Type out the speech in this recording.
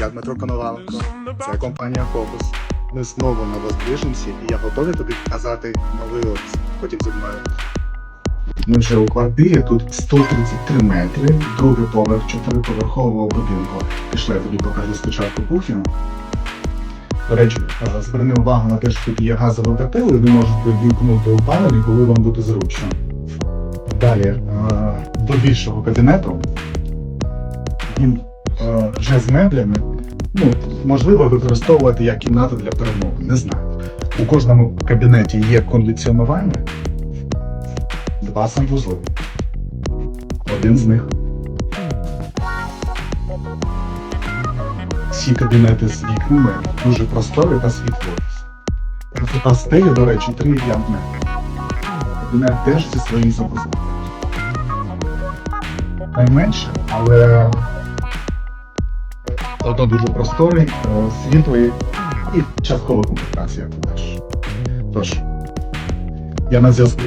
Я Дмитро Коноваленко. Це компанія Фокус. Ми знову на Воздвиженці, і я готовий тобі показати новий офіс. Ходім зі мною. Ми вже у квартирі, тут 133 метри, другий поверх чотириповерхового будинку. Пішли, я тобі покажу спочатку кухню. До речі, е, зверни увагу на те, що тут є газовий котел, і ви можете вімкнути опалення, коли вам буде зручно. Далі е, до більшого кабінету. Він вже з меблями. Ну, можливо, використовувати як кімнату для перемоги, не знаю. У кожному кабінеті є кондиціонування, два санвузли. Один з них. Всі кабінети з вікнами дуже просторі та світловість. Висота стелі, до речі, 3,5 метри. Кабінет теж зі своїм запуском. Найменше, але Ото дуже просторий, е, світлий і часткова комплектація теж. Тож, я на зв'язку.